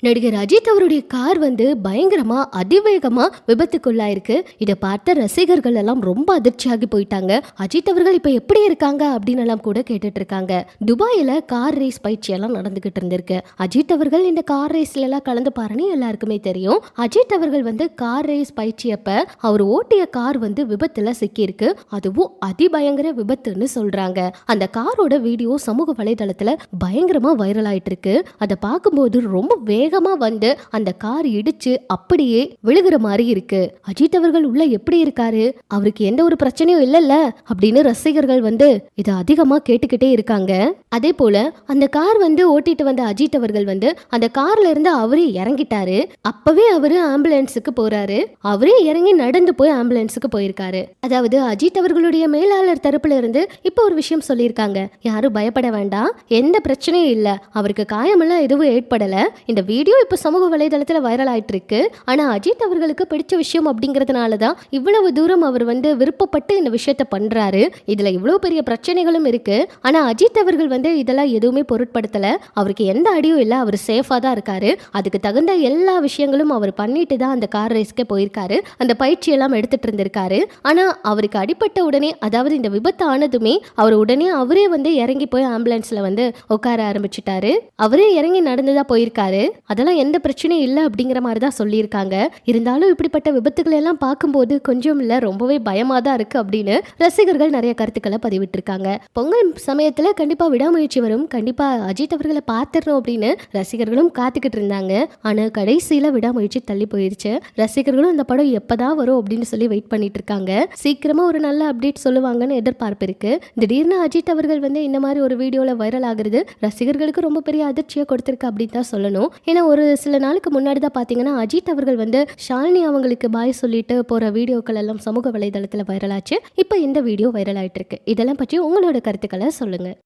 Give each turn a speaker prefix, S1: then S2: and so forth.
S1: நடிகர் அஜித் அவருடைய கார் வந்து பயங்கரமா அதிவேகமா விபத்துக்குள்ளாயிருக்கு. இதை பார்த்த ரசிகர்கள் எல்லாம் ரொம்ப அதிர்ச்சியாகி போயிட்டாங்க. அஜித் அவர்கள் இப்ப எப்படி இருக்காங்க அப்படின்னு எல்லாம் கூட கேட்டுட்டு இருக்காங்க. துபாயில கார் ரேஸ் பயிற்சி எல்லாம் நடந்துகிட்டு இருந்திருக்கு. அஜித் அவர்கள் இந்த கார் ரேஸ்ல எல்லாம் கலந்து பாருன்னு எல்லாருக்குமே தெரியும். அஜித் அவர்கள் வந்து கார் ரேஸ் பயிற்சி அப்ப அவர் ஓட்டிய கார் வந்து விபத்துல சிக்கியிருக்கு. அதுவும் அதிபயங்கர விபத்துன்னு சொல்றாங்க. அந்த காரோட வீடியோ சமூக வலைதளத்துல பயங்கரமா வைரல் ஆயிட்டு இருக்கு. அதை பார்க்கும்போது ரொம்ப வேகமா வந்து அந்த கார் இடிச்சு அப்படியே விழுகிற மாதிரி இருக்கு. அஜித் அவர்கள் உள்ள எப்படி இருக்காரு? அவருக்கு எந்த ஒரு பிரச்சனையும் இல்லைல்ல? அப்படின்னு ரசிகர்கள் வந்து இதை அதிகமா கேட்டுக்கிட்டே இருக்காங்க. அதே போல அந்த கார் வந்து ஓட்டிட்டு வந்த அஜித் அவர்கள் வந்து அந்த கார்ல இருந்து அவரே இறங்கிட்டாரு. அப்பவே அவரு ஆம்புலன்ஸுக்கு போறாரு. அவரே இறங்கி நடந்து போய் ஆம்புலன்ஸுக்கு போயிருக்காரு. அதாவது அஜித் அவர்களுடைய மேலாளர் தரப்புல இருந்து இப்போ ஒரு விஷயம் சொல்லியிருக்காங்க. யாரும் பயப்பட வேண்டாம். எந்த பிரச்சனையும் இல்ல. அவருக்கு காயமெல்லாம் எதுவும் ஏற்படல. இந்த வீடியோ இப்போ சமூக வலைதளத்தில் வைரல் ஆயிட்டிருக்கு. ஆனால் அஜித் அவர்களுக்கு பிடிச்ச விஷயம் அப்படிங்கிறதுனால தான் இவ்வளவு தூரம் அவர் வந்து விருப்பப்பட்டு இந்த விஷயத்த பண்ணுறாரு இதில் இவ்வளோ பெரிய பிரச்சனைகளும் இருக்குது ஆனால் அஜித் அவர்கள் வந்து இதெல்லாம் எதுவுமே பொருட்படுத்தலை. அவருக்கு எந்த அடியும் இல்லை. அவர் சேஃபாக தான் இருக்காரு. அதுக்கு தகுந்த எல்லா விஷயங்களும் அவர் பண்ணிட்டு தான் அந்த கார் ரேஸ்க்கே போயிருக்காரு. அந்த பயிற்சி எல்லாம் எடுத்துட்டு இருந்திருக்காரு. ஆனால் அவருக்கு அடிபட்ட உடனே அதாவது இந்த விபத்து ஆனதுமே அவர் உடனே அவரே வந்து இறங்கி போய் ஆம்புலன்ஸில் வந்து உட்கார ஆரம்பிச்சிட்டாரு. அவரே இறங்கி நடந்துதான் போயிருக்காரு. அதெல்லாம் எந்த பிரச்சனையும் இல்லை அப்படிங்கிற மாதிரி தான் சொல்லியிருக்காங்க. இருந்தாலும் இப்படிப்பட்ட விபத்துக்களை எல்லாம் பார்க்கும்போது கொஞ்சம் இல்லை ரொம்பவே பயமாக தான் இருக்குது அப்படின்னு ரசிகர்கள் நிறைய கருத்துக்களை பதிவிட்டிருக்காங்க. பொங்கல் சமயத்தில் கண்டிப்பாக விடாமுயற்சி வரும். கண்டிப்பாக அஜித் அவர்களை பார்த்துடணும் அப்படின்னு ரசிகர்களும் காத்துக்கிட்டு இருந்தாங்க. ஆனால் கடைசியில் விடாமுயற்சி தள்ளி போயிருச்சு. ரசிகர்களும் இந்த படம் எப்போதான் வரும் அப்படின்னு சொல்லி வெயிட் பண்ணிட்டு இருக்காங்க சீக்கிரமாக ஒரு நல்ல அப்டேட் சொல்லுவாங்கன்னு எதிர்பார்ப்பு இருக்கு. திடீர்னு அஜித் அவர்கள் வந்து இந்த மாதிரி ஒரு வீடியோவில் வைரல் ஆகுறது ரசிகர்களுக்கு ரொம்ப பெரிய அதிர்ச்சியை கொடுத்துருக்கு அப்படின்னு தான் சொல்லணும். ஏன்னா ஒரு சில நாளுக்கு முன்னாடி தான் பார்த்தீங்கன்னா அஜித் அவர்கள் வந்து ஷாலினி அவங்களுக்கு பாய் சொல்லிட்டு போகிற வீடியோக்கள் எல்லாம் சமூக வலைதளத்தில் வைரலாச்சு இப்போ இந்த வீடியோ வைரல் ஆகிட்டு இருக்கு இதெல்லாம் பற்றி உங்களோட கருத்துக்களை சொல்லுங்கள்